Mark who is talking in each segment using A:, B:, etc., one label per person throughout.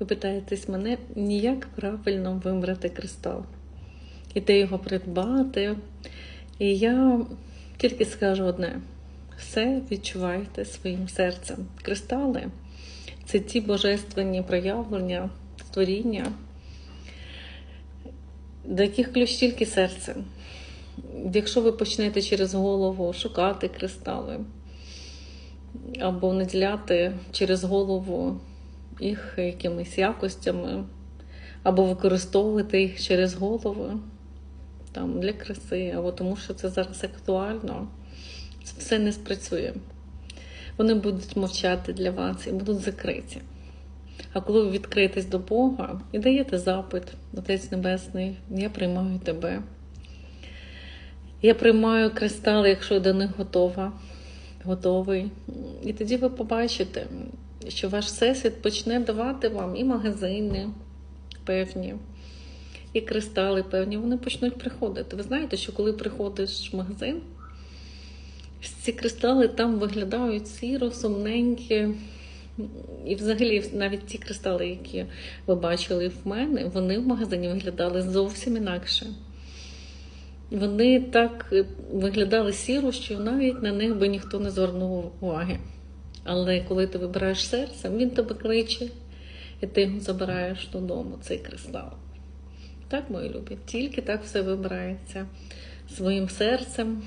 A: Ви питаєтесь мене, ніяк правильно вибрати кристал. І де його придбати. І я тільки скажу одне: все відчувайте своїм серцем. Кристали це ті божественні проявлення, створіння, до яких ключ тільки серце. Якщо ви почнете через голову шукати кристали, або наділяти через голову їх якимись якостями, або використовувати їх через голову там, для краси, або тому що це зараз актуально, це все не спрацює. Вони будуть мовчати для вас і будуть закриті. А коли ви відкриєтесь до Бога і даєте запит, Отець Небесний, я приймаю тебе. Я приймаю кристали, якщо я до них готова, готовий. І тоді ви побачите, що ваш всесвіт почне давати вам і магазини певні, і кристали певні, вони почнуть приходити. Ви знаєте, що коли приходиш в магазин, ці кристали там виглядають сіро, сумненькі. І взагалі навіть ті кристали, які ви бачили в мене, вони в магазині виглядали зовсім інакше. Вони так виглядали сіро, що навіть на них би ніхто не звернув уваги. Але коли ти вибираєш серцем, він тебе кличе, і ти його забираєш додому, цей кристал. Так, мої любі, тільки так все вибирається своїм серцем,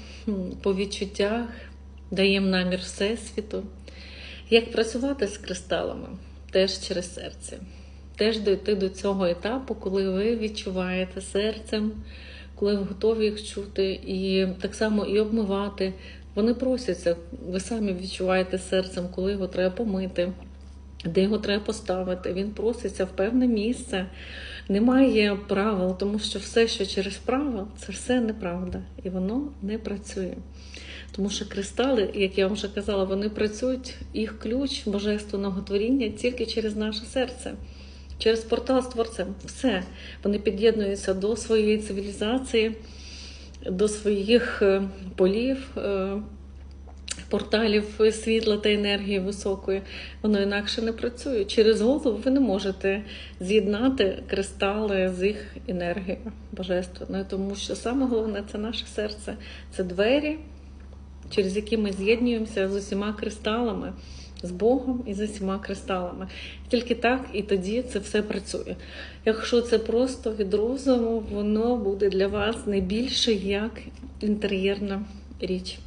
A: по відчуттях, даємо намір Всесвіту. Як працювати з кристалами? Теж через серце. Теж дойти до цього етапу, коли ви відчуваєте серцем, коли ви готові їх чути, і так само і обмивати. Вони просяться, ви самі відчуваєте серцем, коли його треба помити, де його треба поставити. Він проситься в певне місце. Немає правил, тому що все, що через правила, це все неправда, і воно не працює. Тому що кристали, як я вам вже казала, вони працюють, їх ключ божественного творіння тільки через наше серце, через портал з творцем. Все. Вони під'єднуються до своєї цивілізації, до своїх полів, порталів світла та енергії високої. Воно інакше не працює. Через голову ви не можете з'єднати кристали з їх енергією божественною, тому що саме головне це наше серце, це двері через які ми з'єднуємося з усіма кристалами, з Богом і з усіма кристалами. Тільки так і тоді це все працює. Якщо це просто від розуму, воно буде для вас не більше як інтер'єрна річ.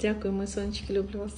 A: Дякую, мої сонечки, люблю вас.